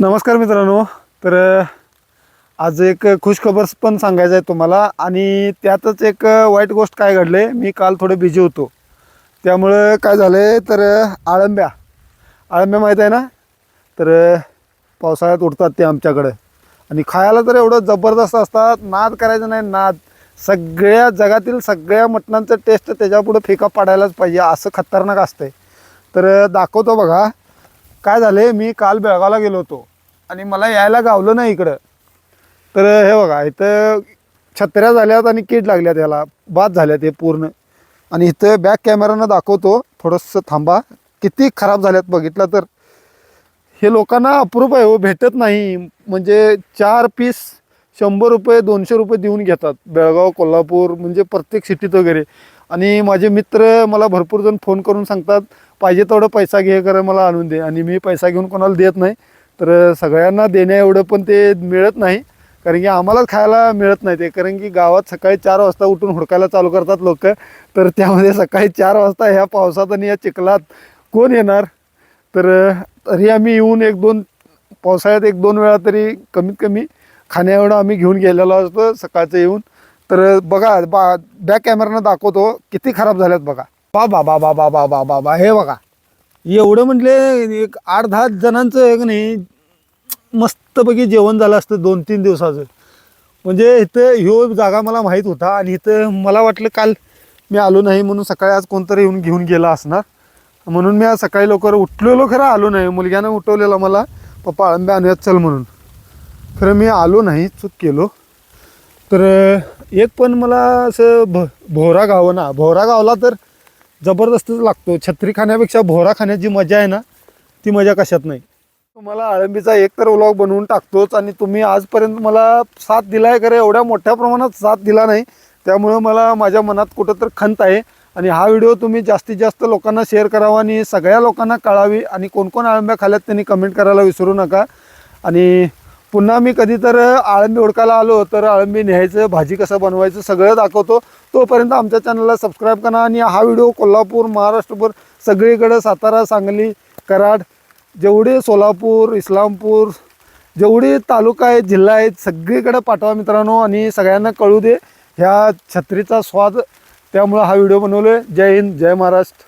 नमस्कार मित्रांनो. तर आज एक खुशखबर पण सांगायचं आहे तुम्हाला आणि त्यातच एक वाईट गोष्ट काय घडले मी काल थोडे बिझी होतो. त्यामुळं काय झालं आहे तर आळंब्या. आळंब्या माहीत आहे ना? तर पावसाळ्यात उडतात ते आमच्याकडे. आणि खायला तर एवढं जबरदस्त असतात नाद करायचं नाही नाद. सगळ्या जगातील सगळ्या मटणांचं टेस्ट त्याच्यापुढं फिका पाडायलाच पाहिजे असं खतरनाक असतंय. तर दाखवतो बघा. काय झाले मी काल बेळगावला गेलो होतो. आणि मला यायला गावलं नाही इकडं. तर हे बघा इथं छत्र्या झाल्यात आणि कीड लागल्या याला. बाद झाल्या हे पूर्ण. आणि इथं बॅक कॅमेरानं दाखवतो. थोडंसं थांबा. किती खराब झाल्यात बघितलं तर. हे लोकांना अप्रूप आहे हो भेटत नाही. म्हणजे चार पीस शंभर रुपये दोनशे रुपये देऊन घेतात. बेळगाव कोल्हापूर म्हणजे प्रत्येक सिटीत वगैरे. आणि माझे मित्र मला भरपूर जण फोन करून सांगतात. पाहिजे तेवढं पैसा घे कर मला आणून दे. आणि मी पैसा घेऊन कोणाला देत नाही तर सगळ्यांना देण्या एवढं पण ते मिळत नाही. कारण की आम्हालाच खायला मिळत नाही ते. कारण की गावात सकाळी चार वाजता उठून हुडकायला चालू करतात लोक. तर त्यामध्ये सकाळी चार वाजता ह्या पावसात आणि या चिखलात कोण येणार? तर तरी आम्ही येऊन एक दोन पावसाळ्यात एक दोन वेळा तरी कमीत कमी खाण्याएवढं आम्ही घेऊन गेलेलो असतो सकाळचं येऊन. तर बघा बा बॅक कॅमेरानं दाखवतो किती खराब झाल्यात बघा. बा बा बा बा बा बा बा बा बा. हे बघा. एवढं म्हटले एक आठ दहा जणांचं एक नाही मस्तपैकी जेवण झालं असतं दोन तीन दिवसाचं. म्हणजे इथं ह्यो जागा मला माहीत होता आणि इथं मला वाटलं काल मी आलो नाही म्हणून सकाळी आज कोणतरी येऊन घेऊन गेला असणार. म्हणून मी आज सकाळी लवकर उठलेलो खरं आलो नाही. मुलग्यानं उठवलेलं मला पप्पा आळंबे आणूयात चल म्हणून. खरं मी आलो नाही चूक केलो. तर एक पण मला असं भ भोरा गाव ना भोरा गावला तर जबरदस्तच लागतो. छत्री खाण्यापेक्षा भोरा खाण्याची मजा आहे ना ती मजा कशात नाही. तुम्हाला आळंबीचा एक तर व्लॉग बनवून टाकतोच आणि तुम्ही आजपर्यंत मला साथ दिला आहे खरं एवढ्या मोठ्या प्रमाणात साथ दिला नाही. त्यामुळं मला माझ्या मनात कुठं तर खंत आहे आणि हा व्हिडिओ तुम्ही जास्तीत जास्त लोकांना शेअर करावा आणि सगळ्या लोकांना कळावी आणि कोणकोण आळंब्या खाल्यात त्यांनी कमेंट करायला विसरू नका. आणि पुन्हा मी कधी तर आळंबी ओळखायला आलो तर आळंबी न्यायचं भाजी कसं बनवायचं सगळं दाखवतो. तोपर्यंत आमच्या चॅनलला सबस्क्राईब करा आणि हा व्हिडिओ कोल्हापूर महाराष्ट्रभर सगळीकडं सातारा सांगली कराड जेवढे सोलापूर इस्लामपूर जेवढे तालुका आहेत जिल्हा आहेत सगळीकडे पाठवा मित्रांनो आणि सगळ्यांना कळू दे. ह्या छत्रीचा स्वाद त्यामुळं हा व्हिडिओ बनवलो आहे जय हिंद जय महाराष्ट्र.